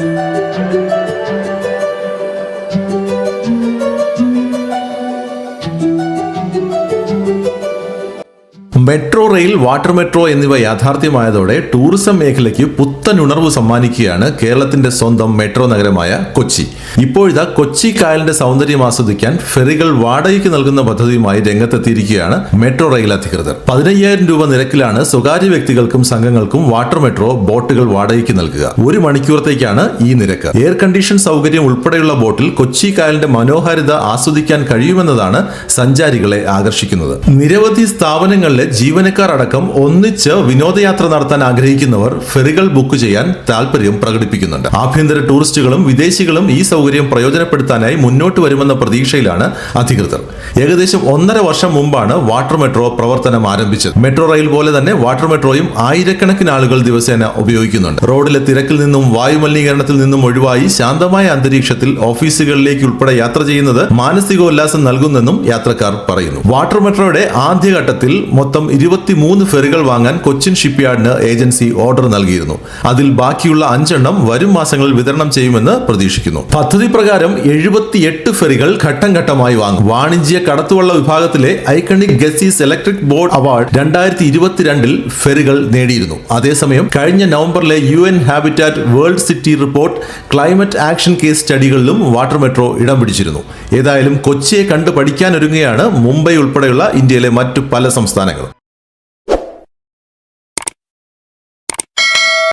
Thank you. Metro rail water metro എന്നിവ യാഥാർത്ഥ്യമായതോടെ tourism മേഖലയ്ക്ക് പുത്തൻ ഉണർവ് സമ്മാനിക്കുകയാണ് കേരളത്തിന്റെ സ്വന്തം മെട്രോ നഗരമായ കൊച്ചി. ഇപ്പോഴിതാ കൊച്ചി കായലിന്റെ സൗന്ദര്യം ആസ്വദിക്കാൻ ഫെറികൾ വാടകയ്ക്ക് നൽകുന്ന പദ്ധതിയുമായി രംഗത്തെത്തിയിരിക്കുകയാണ് മെട്രോ റെയിൽ അധികൃതർ. പതിനയ്യായിരം രൂപ നിരക്കിലാണ് സ്വകാര്യ വ്യക്തികൾക്കും സംഘങ്ങൾക്കും വാട്ടർ മെട്രോ ബോട്ടുകൾ വാടകയ്ക്ക് നൽകുക. ഒരു മണിക്കൂറത്തേക്കാണ് ഈ നിരക്ക്. എയർ കണ്ടീഷൻ സൗകര്യം ഉൾപ്പെടെയുള്ള ബോട്ടിൽ കൊച്ചി കായലിന്റെ മനോഹാരിത ആസ്വദിക്കാൻ കഴിയുമെന്നതാണ് സഞ്ചാരികളെ ആകർഷിക്കുന്നത്. നിരവധി സ്ഥാപനങ്ങളിലെ ജീവനക്കാർ അടക്കം ഒന്നിച്ച് വിനോദയാത്ര നടത്താൻ ആഗ്രഹിക്കുന്നവർ ഫെറികൾ ബുക്ക് ചെയ്യാൻ താല്പര്യം പ്രകടിപ്പിക്കുന്നുണ്ട്. ആഭ്യന്തര ടൂറിസ്റ്റുകളും വിദേശികളും ഈ സൗകര്യം പ്രയോജനപ്പെടുത്താനായി മുന്നോട്ട് വരുമെന്ന പ്രതീക്ഷയിലാണ് അധികൃതർ. ഏകദേശം ഒന്നര വർഷം മുമ്പാണ് വാട്ടർ മെട്രോ പ്രവർത്തനം ആരംഭിച്ചത്. മെട്രോ റെയിൽ പോലെ തന്നെ വാട്ടർ മെട്രോയും ആയിരക്കണക്കിന് ആളുകൾ ദിവസേന ഉപയോഗിക്കുന്നുണ്ട്. റോഡിലെ തിരക്കിൽ നിന്നും വായുമലിനീകരണത്തിൽ നിന്നും ഒഴിവായി ശാന്തമായ അന്തരീക്ഷത്തിൽ ഓഫീസുകളിലേക്ക് ഉൾപ്പെടെ യാത്ര ചെയ്യുന്നത് മാനസികോല്ലാസം നൽകുന്നെന്നും യാത്രക്കാർ പറയുന്നു. വാട്ടർ മെട്രോയുടെ ആദ്യഘട്ടത്തിൽ മൊത്തം ഇരുപത്തിമൂന്ന് ഫെറികൾ വാങ്ങാൻ കൊച്ചിൻ ഷിപ്പ്യാർഡിന് ഏജൻസി ഓർഡർ നൽകിയിരുന്നു. അതിൽ ബാക്കിയുള്ള അഞ്ചെണ്ണം വരും മാസങ്ങളിൽ വിതരണം ചെയ്യുമെന്ന് പ്രതീക്ഷിക്കുന്നു. പദ്ധതി പ്രകാരം എഴുപത്തിയെട്ട് ഫെറികൾ ഘട്ടം ഘട്ടമായി വാങ്ങും. വാണിജ്യ കടത്തുവള്ള വിഭാഗത്തിലെ iconic Gussies electric boat award രണ്ടായിരത്തി ഇരുപത്തിരണ്ടിൽ ഫെറികൾ നേടിയിരുന്നു. അതേസമയം കഴിഞ്ഞ നവംബറിലെ U N habitat world city report climate action case സ്റ്റഡികളിലും water metro ഇടം പിടിച്ചിരുന്നു. ഏതായാലും കൊച്ചിയെ കണ്ടു പഠിക്കാനൊരുങ്ങുകയാണ് മുംബൈ ഉൾപ്പെടെയുള്ള ഇന്ത്യയിലെ മറ്റു പല സംസ്ഥാനങ്ങളും.